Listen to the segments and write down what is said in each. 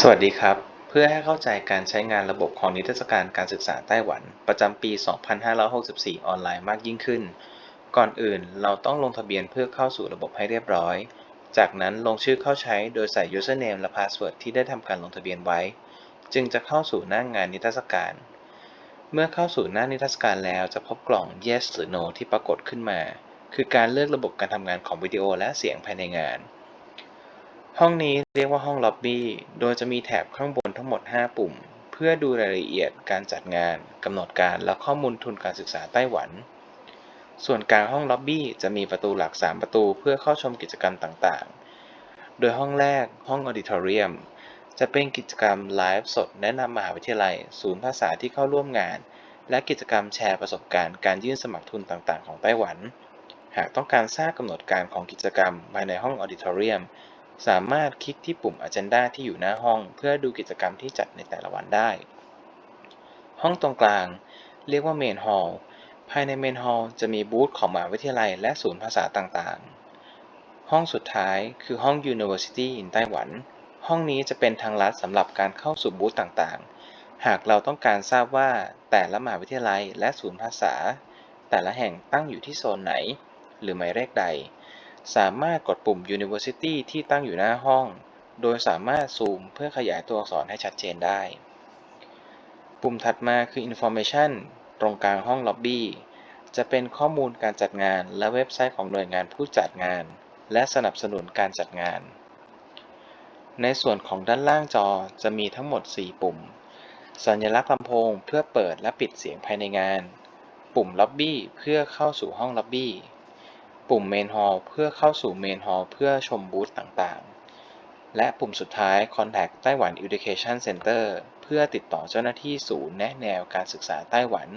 สวัสดีครับ เพื่อให้เข้าใจการใช้งานระบบของนิทรรศการการศึกษาไต้หวัน ประจำปี 2564 ออนไลน์มากยิ่งขึ้น ก่อนอื่นเราต้องลงทะเบียนเพื่อเข้าสู่ระบบให้เรียบร้อย จากนั้นลงชื่อเข้าใช้โดยใส่ username และ password ที่ได้ทำการลงทะเบียนไว้ จึงจะเข้าสู่หน้างงานนิทรรศการ เมื่อเข้าสู่หน้านิทรรศการแล้วจะพบกล่อง yes หรือ no ที่ปรากฏขึ้นมา คือการเลือกระบบการทำงานของวิดีโอและเสียงภายในงาน ห้องนี้เรียกว่าห้องล็อบบี้ โดยจะมีแถบข้างบนทั้งหมด 5 ปุ่ม เพื่อดูรายละเอียดการจัดงาน กำหนดการและข้อมูลทุนการศึกษาไต้หวัน ส่วนกลางห้องล็อบบี้จะมีประตูหลัก 3 ประตูเพื่อเข้าชมกิจกรรมต่างๆ โดยห้องแรกห้องออดิทอเรียมจะเป็นกิจกรรมไลฟ์สดแนะนำมหาวิทยาลัย ศูนย์ภาษาที่เข้าร่วมงาน และกิจกรรมแชร์ประสบการณ์การยื่นสมัครทุนต่างๆ ของไต้หวัน หากต้องการทราบกำหนดการของกิจกรรมภายในห้องออดิทอเรียม สามารถคลิกที่ปุ่ม Agenda ที่อยู่หน้าห้อง เพื่อดูกิจกรรมที่จัดในแต่ละวันได้ ห้องตรงกลาง เรียกว่า Main Hall ภายใน Main Hall จะมีบูธของมหาวิทยาลัยและศูนย์ภาษาต่างๆ ห้องสุดท้ายคือห้อง University in ไต้หวัน ห้องนี้จะเป็นทางลัดสำหรับการเข้าสู่บูธต่างๆ หากเราต้องการทราบว่าแต่ละมหาวิทยาลัยและศูนย์ภาษา แต่ละแห่งตั้งอยู่ที่โซนไหน หรือหมายเลขใด สามารถกดปุ่ม University ที่ตั้งอยู่หน้าห้อง โดยสามารถซูมเพื่อขยายตัวอักษรให้ชัดเจนได้ ปุ่มถัดมาคือ Information ตรงกลางห้องล็อบบี้ จะเป็นข้อมูลการจัดงานและเว็บไซต์ของหน่วยงานผู้จัดงาน และสนับสนุนการจัดงาน ในส่วนของด้านล่างจอจะมีทั้งหมด 4 ปุ่ม สัญลักษณ์ลำโพงเพื่อเปิดและปิดเสียงภายในงาน ปุ่มล็อบบี้เพื่อเข้าสู่ห้องล็อบบี้ ปุ่ม Main Hall เพื่อเข้าสู่ Main Hall เพื่อชมบูธต่างๆ และปุ่มสุดท้าย Contact ไต้หวัน Education Center เพื่อติดต่อเจ้าหน้าที่ศูนย์แนะแนวการศึกษาไต้หวัน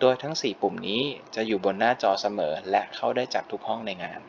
โดยทั้ง 4 ปุ่มนี้จะอยู่บนหน้าจอเสมอและเข้าได้จากทุกห้องในงาน